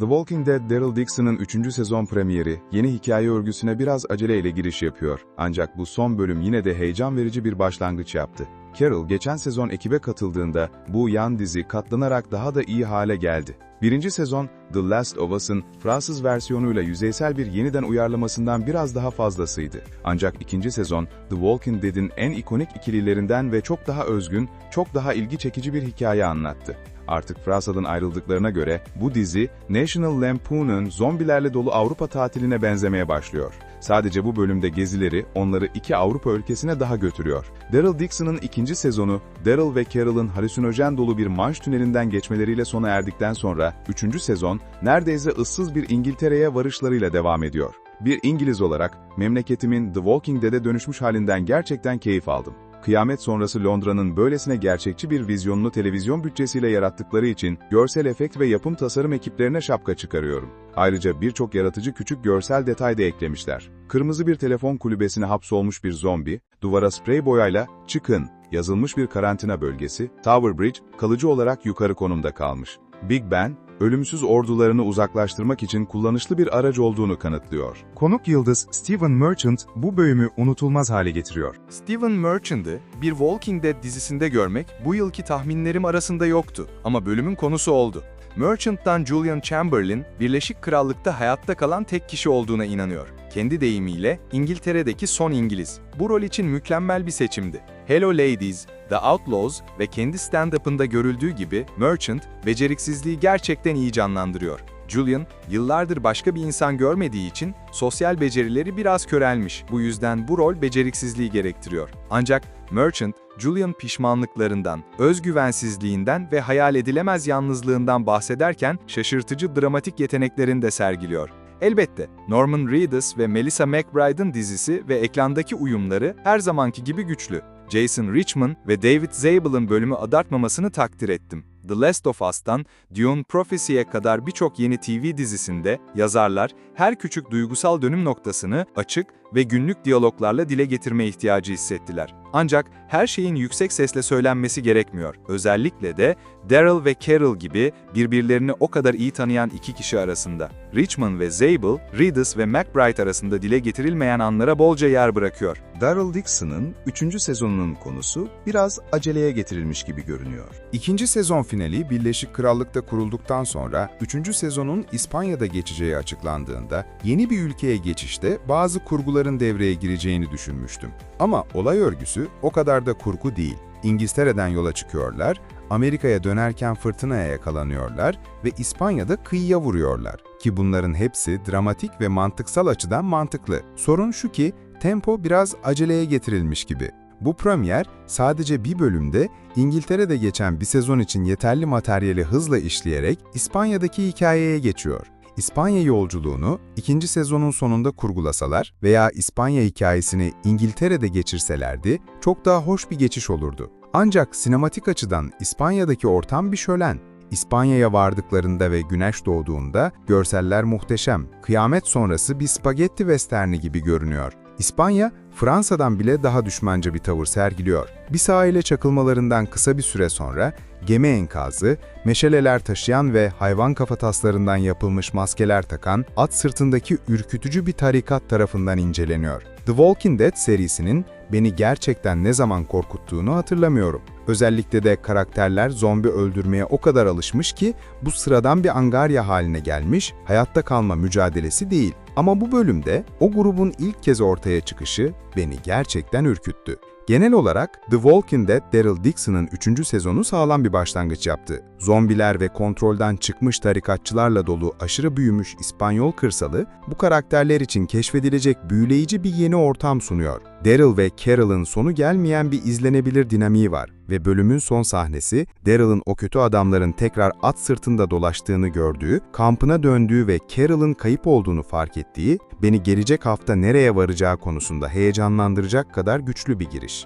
The Walking Dead Daryl Dixon'ın 3. sezon premieri, yeni hikaye örgüsüne biraz aceleyle giriş yapıyor. Ancak bu son bölüm yine de heyecan verici bir başlangıç yaptı. Carol geçen sezon ekibe katıldığında bu yan dizi katlanarak daha da iyi hale geldi. Birinci sezon, The Last of Us'ın Fransız versiyonuyla yüzeysel bir yeniden uyarlamasından biraz daha fazlasıydı. Ancak ikinci sezon, The Walking Dead'in en ikonik ikililerinden ve çok daha özgün, çok daha ilgi çekici bir hikaye anlattı. Artık Fransa'dan ayrıldıklarına göre bu dizi National Lampoon'un zombilerle dolu Avrupa tatiline benzemeye başlıyor. Sadece bu bölümde gezileri onları iki Avrupa ülkesine daha götürüyor. Daryl Dixon'ın ikinci sezonu, Daryl ve Carol'ın halüsinojen dolu bir Manş tünelinden geçmeleriyle sona erdikten sonra, üçüncü sezon, neredeyse ıssız bir İngiltere'ye varışlarıyla devam ediyor. Bir İngiliz olarak, memleketimin The Walking Dead'e dönüşmüş halinden gerçekten keyif aldım. Kıyamet sonrası Londra'nın böylesine gerçekçi bir vizyonunu televizyon bütçesiyle yarattıkları için görsel efekt ve yapım tasarım ekiplerine şapka çıkarıyorum. Ayrıca birçok yaratıcı küçük görsel detay da eklemişler. Kırmızı bir telefon kulübesine hapsolmuş bir zombi, duvara sprey boyayla "Çıkın" yazılmış bir karantina bölgesi, Tower Bridge kalıcı olarak yukarı konumda kalmış. Big Ben, ölümsüz ordularını uzaklaştırmak için kullanışlı bir araç olduğunu kanıtlıyor. Konuk yıldız Steven Merchant bu bölümü unutulmaz hale getiriyor. Steven Merchant'ı bir Walking Dead dizisinde görmek bu yılki tahminlerim arasında yoktu ama bölümün konusu oldu. Merchant'tan Julian Chamberlain, Birleşik Krallık'ta hayatta kalan tek kişi olduğuna inanıyor. Kendi deyimiyle İngiltere'deki son İngiliz. Bu rol için mükemmel bir seçimdi. Hello Ladies, The Outlaws ve kendi stand-up'ında görüldüğü gibi Merchant, beceriksizliği gerçekten iyi canlandırıyor. Julian, yıllardır başka bir insan görmediği için sosyal becerileri biraz körelmiş. Bu yüzden bu rol beceriksizliği gerektiriyor. Ancak Merchant, Julian pişmanlıklarından, özgüvensizliğinden ve hayal edilemez yalnızlığından bahsederken şaşırtıcı dramatik yeteneklerini de sergiliyor. Elbette Norman Reedus ve Melissa McBride'ın dizisi ve eklandaki uyumları her zamanki gibi güçlü. Jason Richman ve David Zabel'ın bölümü adartmamasını takdir ettim. The Last of Us'tan Dune Prophecy'ye kadar birçok yeni TV dizisinde yazarlar her küçük duygusal dönüm noktasını açık ve günlük diyaloglarla dile getirme ihtiyacı hissettiler. Ancak her şeyin yüksek sesle söylenmesi gerekmiyor. Özellikle de Daryl ve Carol gibi birbirlerini o kadar iyi tanıyan iki kişi arasında. Richman ve Zabel, Reedus ve McBride arasında dile getirilmeyen anlara bolca yer bırakıyor. Daryl Dixon'ın 3. sezonunun konusu biraz aceleye getirilmiş gibi görünüyor. İkinci sezon finali Birleşik Krallık'ta kurulduktan sonra 3. sezonun İspanya'da geçeceği açıklandığında yeni bir ülkeye geçişte bazı kurguların devreye gireceğini düşünmüştüm. Ama olay örgüsü o kadar da kurgu değil. İngiltere'den yola çıkıyorlar, Amerika'ya dönerken fırtınaya yakalanıyorlar ve İspanya'da kıyıya vuruyorlar. Ki bunların hepsi dramatik ve mantıksal açıdan mantıklı. Sorun şu ki tempo biraz aceleye getirilmiş gibi. Bu premier sadece bir bölümde İngiltere'de geçen bir sezon için yeterli materyali hızla işleyerek İspanya'daki hikayeye geçiyor. İspanya yolculuğunu ikinci sezonun sonunda kurgulasalar veya İspanya hikayesini İngiltere'de geçirselerdi çok daha hoş bir geçiş olurdu. Ancak sinematik açıdan İspanya'daki ortam bir şölen. İspanya'ya vardıklarında ve güneş doğduğunda görseller muhteşem. Kıyamet sonrası bir spagetti westerni gibi görünüyor. İspanya, Fransa'dan bile daha düşmanca bir tavır sergiliyor. Bir sahile çakılmalarından kısa bir süre sonra gemi enkazı, meşaleler taşıyan ve hayvan kafataslarından yapılmış maskeler takan at sırtındaki ürkütücü bir tarikat tarafından inceleniyor. The Walking Dead serisinin beni gerçekten ne zaman korkuttuğunu hatırlamıyorum. Özellikle de karakterler zombi öldürmeye o kadar alışmış ki bu sıradan bir angarya haline gelmiş, hayatta kalma mücadelesi değil. Ama bu bölümde o grubun ilk kez ortaya çıkışı beni gerçekten ürküttü. Genel olarak The Walking Dead Daryl Dixon'ın 3. sezonu sağlam bir başlangıç yaptı. Zombiler ve kontrolden çıkmış tarikatçılarla dolu aşırı büyümüş İspanyol kırsalı bu karakterler için keşfedilecek büyüleyici bir yeni ortam sunuyor. Daryl ve Carol'ın sonu gelmeyen bir izlenebilir dinamiği var ve bölümün son sahnesi Daryl'ın o kötü adamların tekrar at sırtında dolaştığını gördüğü, kampına döndüğü ve Carol'ın kayıp olduğunu fark ettiği, beni gelecek hafta nereye varacağı konusunda heyecanlandıracak kadar güçlü bir giriş.